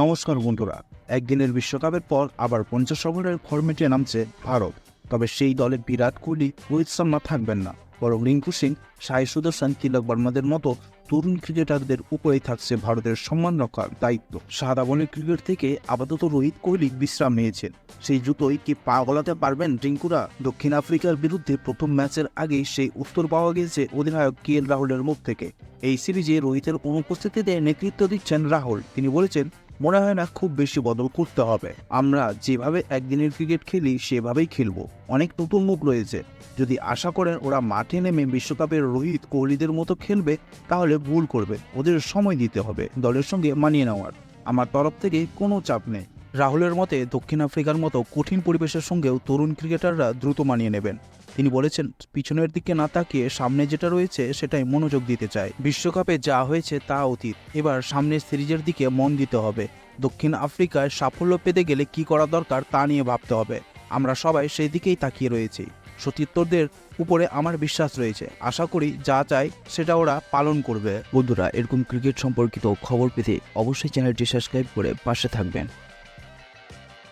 নমস্কার বন্ধুরা, একদিনের বিশ্বকাপের পর আবার পঞ্চাশ ওভারের ফরম্যাটে নামছে ভারত। তবে সেই দলে বিরাট কোহলি রোহিত শর্মা থাকবেন না, বরং রিঙ্কু সিং সাই সুদর্শন, তিলক বর্মাদের মতো তরুণ ক্রিকেটারদের উপরেই থাকছে ভারতের সম্মান রক্ষার দায়িত্ব। সাদা বলের ক্রিকেট থেকে আপাতত রোহিত কোহলি বিশ্রাম নিয়েছেন। সেই জুতোই কি পা গলাতে পারবেন রিঙ্কুরা? দক্ষিণ আফ্রিকার বিরুদ্ধে প্রথম ম্যাচের আগেই সেই উত্তর পাওয়া গিয়েছে অধিনায়ক কে এল রাহুলের মুখ থেকে। এই সিরিজে রোহিতের অনুপস্থিতিতে নেতৃত্ব দিচ্ছেন রাহুল। তিনি বলেছেন মনে হয় না খুব বেশি বদল করতে হবে। আমরা যেভাবে একদিনের ক্রিকেট খেলি, সেভাবেই খেলব। অনেক নতুন মুখ রয়েছে। যদি আশা করেন ওরা মাঠে নেমে বিশ্বকাপের রোহিত কোহলিদের মতো খেলবে, তাহলে ভুল করবে। ওদের সময় দিতে হবে। দলের সঙ্গে মানিয়ে নেওয়ার। আমার তরফ থেকে কোনো চাপ নেই। রাহুলের মতে দক্ষিণ আফ্রিকার মতো কঠিন পরিবেশের সঙ্গেও তরুণ ক্রিকেটাররা দ্রুত মানিয়ে নেবেন। তিনি বলেছেন, পিছনের দিকে না তাকিয়ে সামনে যেটা রয়েছে সেটাই মনোযোগ দিতে চায়। বিশ্বকাপে যা হয়েছে তা অতীত। এবার সামনের সিরিজের দিকে মন দিতে হবে। দক্ষিণ আফ্রিকায় সাফল্য পেতে গেলে কি করা দরকার তা নিয়ে ভাবতে হবে। আমরা সবাই সেই দিকেই তাকিয়ে রয়েছি। সতীর্থদের উপরে আমার বিশ্বাস রয়েছে। আশা করি যা চাই সেটা ওরা পালন করবে। বন্ধুরা, এরকম ক্রিকেট সম্পর্কিত খবর পেতে অবশ্যই চ্যানেলটি সাবস্ক্রাইব করে পাশে থাকবেন।